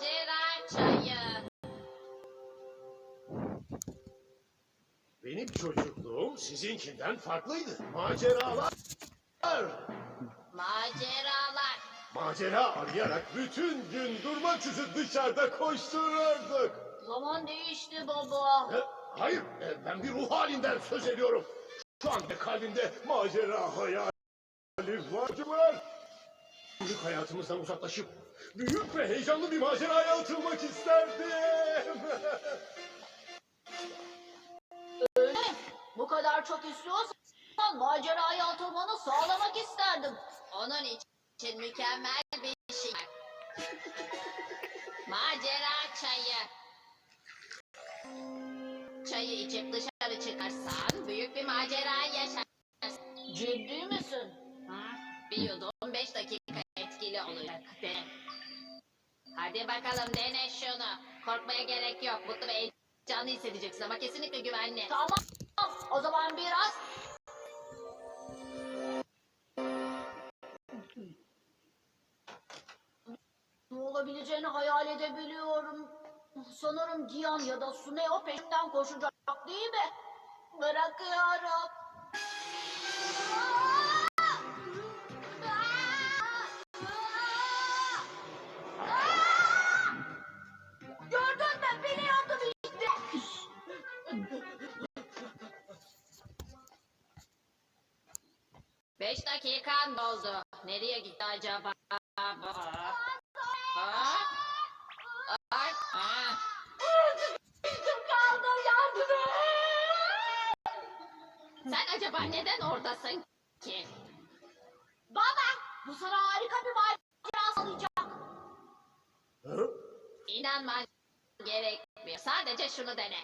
Macera çayı. Benim çocukluğum sizinkinden farklıydı. Maceralar. Maceralar. Macera arayarak bütün gün durmaksızın dışarıda koştururduk. Zaman değişti baba. E, Hayır, e, ben bir ruh halinden söz ediyorum. Şu anda kalbimde macera hayali var. Büyük hayatımızdan uzaklaşıp büyük ve heyecanlı bir maceraya atılmak isterdim. Öyle. Bu kadar çok istiyorsan maceraya atılmanı sağlamak isterdim. Onun için mükemmel bir şey var. Macera çayı. Çayı içip dışarı çıkarsan büyük bir macera yaşarsın. Ciddi misin? Hı? Bir yudum beş dakika olacak. Dene. Hadi bakalım dene şunu. Korkmaya gerek yok. Mutlu ve heyecanlı hissedeceksin ama kesinlikle güvenli. Tamam. O zaman biraz ne olabileceğini hayal edebiliyorum. Sanırım Gian ya da Suneo peşimden koşacak değil mi? Bırakıyorum. Beş dakikan doldu. Nereye gitti acaba? Ha? Ay, ha. kaldım yardım. Sen acaba neden oradasın ki? Baba, bu sana harika bir macera sağlayacak. Hı? İnanman gerekmiyor. Sadece şunu dene.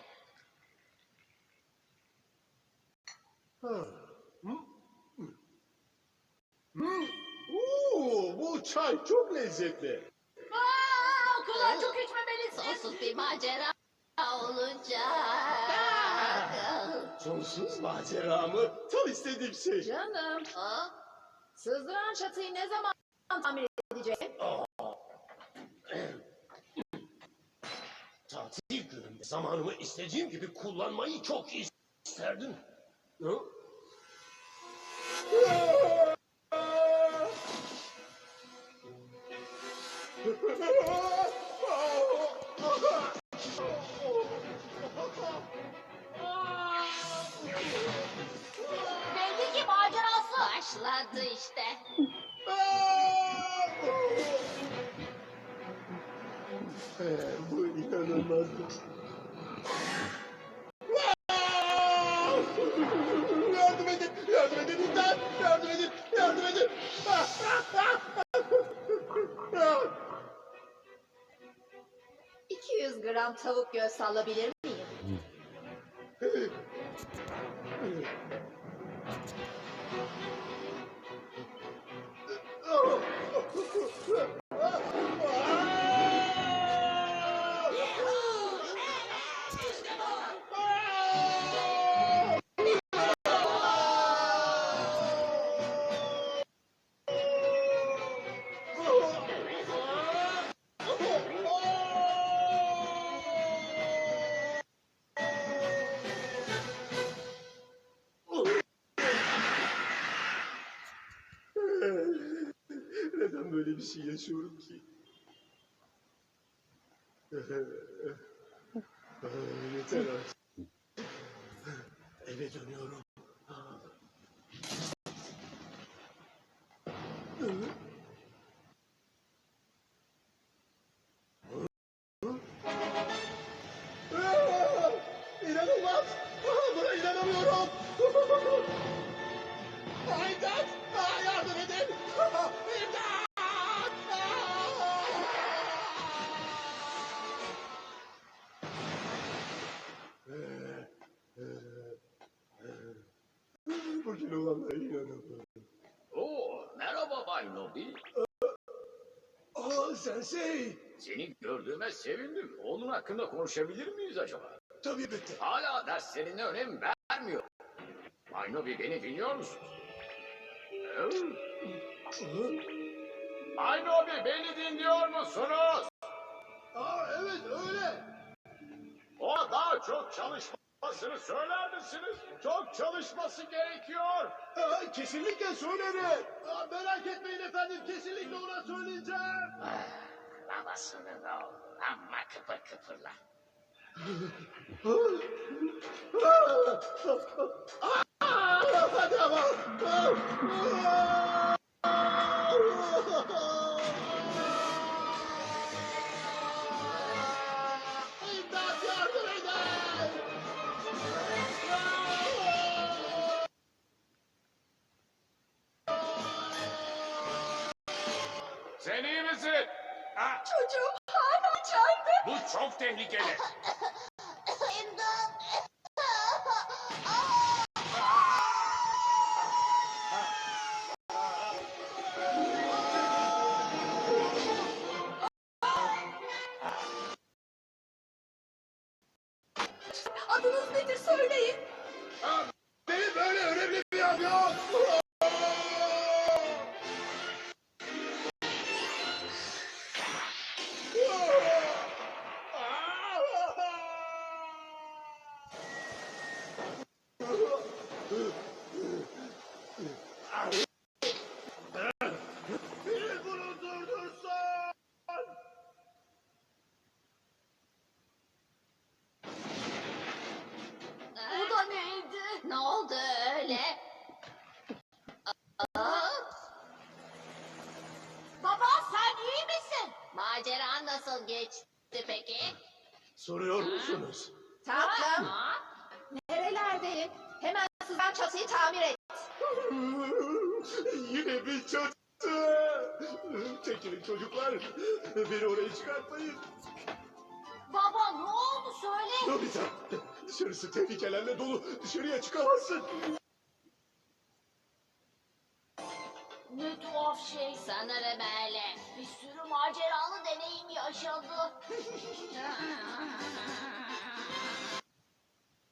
Hı? Hı? Hı? Oo, bu çay çok lezzetli. Aa, o kadar çok içmemelisin. Sonsuz bir macera olacak. Sonsuz macera mı? Tam istediğim şey. Canım, Ha? sızdıran çatıyı ne zaman tamir edecek? Tatil günümde zamanımı istediğim gibi kullanmayı çok isterdim. Hı? Belli ki macerası. Başladı işte. Bu inanılmaz. Yardım edin, yardım edin, imdat! Yardım edin, yardım edin! 200 gram tavuk göğsü alabilir Neden böyle bir şey yaşıyorum ki? Yeter artık. Eve dönüyorum. İnanılmaz! Buna inanamıyorum! Aa, Yardım edin! İmdat! Bugün olanlara inanamıyorum. Oo, merhaba Bay Nobi. Aa sensei! Seni gördüğüme sevindim. Onun hakkında konuşabilir miyiz acaba? Tabii elbette. Hala derslerine önem vermiyor. Bay Nobi beni dinliyor musun? Hı? Bay Nobi beni dinliyor musunuz? Evet öyle. O daha çok çalışmasını söyler misiniz? Çok çalışması gerekiyor. kesinlikle söylerim. Aa, merak etmeyin efendim kesinlikle ona söyleyeceğim. Babasının oğlu amma kıpır kıpırla. Aa, hadi ama. Misin? Ha, Çocuğum hala içeride. bu çok tehlikeli. geçti peki? Soruyor musunuz? Tatlım. Ha? Nerelerdeyim? Hemen sizden çatıyı tamir et. Yine bir çatı. Çekilin çocuklar. Beni oraya çıkartmayın. Baba ne oldu söyle. Nobita, dışarısı tehlikelerle dolu. Dışarıya çıkamazsın. Ne tuhaf şey. Sanırım öyle. Bir sürü maceralı deneyim yaşadı.